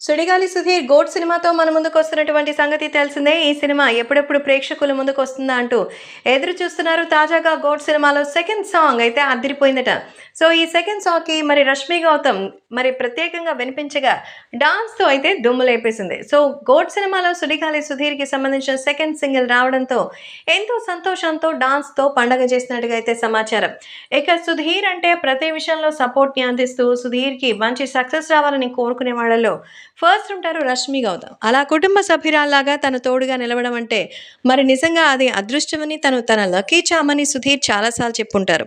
Sudigali Sudheer gourd సినిమాతో మన ముందుకు వస్తున్నటువంటి సంగతి తెలిసిందే. ఈ సినిమా ఎప్పుడెప్పుడు ప్రేక్షకుల ముందుకు వస్తుందా అంటూ ఎదురు చూస్తున్నారు తాజాగా గోడ్ సినిమాలో సెకండ్ సాంగ్ అయితే అదిరిపోయిందట. సో ఈ సెకండ్ సాంగ్కి మరి రష్మి గౌతమ్ మరి ప్రత్యేకంగా వినిపించగా డాన్స్తో అయితే దుమ్ము లేపేసింది. సో గోడ్ సినిమాలో సుడిగాలి సుధీర్కి సంబంధించిన సెకండ్ సింగిల్ రావడంతో ఎంతో సంతోషంతో డాన్స్తో పండగ చేసినట్టుగా అయితే సమాచారం. ఇక సుధీర్ అంటే ప్రతి విషయంలో సపోర్ట్ని అందిస్తూ సుధీర్కి మంచి సక్సెస్ రావాలని కోరుకునే వాళ్ళలో ఫస్ట్ ఉంటారు రష్మి గౌతమ్. అలా కుటుంబ సభ్యురాల్లాగా తన తోడుగా నిలవడం అంటే మరి నిజంగా అది అదృష్టమని తను తన లక్కీ చామని సుధీర్ చాలాసార్లు చెప్పుంటారు.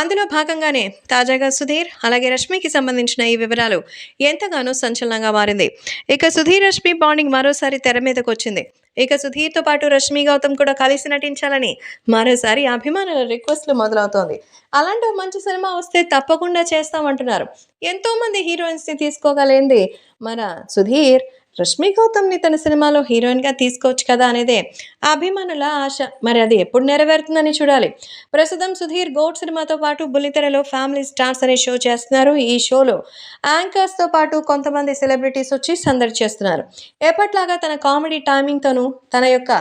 అందులో భాగంగానే తాజాగా సుధీర్ అలాగే రష్మికి సంబంధించిన ఈ వివరాలు ఎంతగానో సంచలనంగా మారింది. ఇక సుధీర్ రష్మి బాండింగ్ మరోసారి తెర మీదకు వచ్చింది ఇక సుధీర్తో పాటు రష్మి గౌతమ్ కూడా కలిసి నటించాలని మరోసారి అభిమానుల రిక్వెస్ట్లు మొదలవుతోంది. అలాంటి మంచి సినిమా వస్తే తప్పకుండా చేస్తామంటున్నారు. ఎంతోమంది హీరోయిన్స్ని తీసుకోగలేంది మన సుధీర్. రష్మి గౌతమ్ని తన సినిమాలో హీరోయిన్గా తీసుకోవచ్చు కదా అనేదే అభిమానుల ఆశ. మరి అది ఎప్పుడు నెరవేరుతుందని చూడాలి. ప్రస్తుతం సుధీర్ గోడ్ సినిమాతో పాటు బుల్లితెరలో ఫ్యామిలీ స్టార్స్ అనే షో చేస్తున్నారు. ఈ షోలో యాంకర్స్తో పాటు కొంతమంది సెలబ్రిటీస్ వచ్చి సందడి చేస్తున్నారు. ఎప్పట్లాగా తన కామెడీ టైమింగ్తోనూ తన యొక్క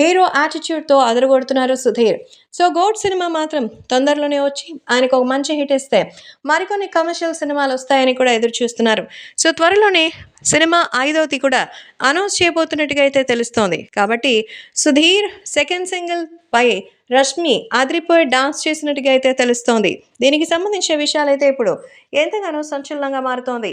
హీరో యాటిట్యూడ్తో అదరగొడుతున్నారు సుధీర్. సో గోడ్ సినిమా మాత్రం తొందరలోనే వచ్చి ఆయనకు ఒక మంచి హిట్ ఇస్తే మరికొన్ని కమర్షియల్ సినిమాలు వస్తాయని కూడా ఎదురు చూస్తున్నారు. సో త్వరలోనే సినిమా ఐదవది కూడా అనౌన్స్ చేయబోతున్నట్టుగా అయితే తెలుస్తోంది. కాబట్టి సుధీర్ సెకండ్ సింగిల్ పై రష్మి అదిరిపోయి డాన్స్ చేసినట్టుగా అయితే తెలుస్తోంది. దీనికి సంబంధించిన విషయాలైతే ఇప్పుడు ఎంతగానో సంచలనంగా మారుతోంది.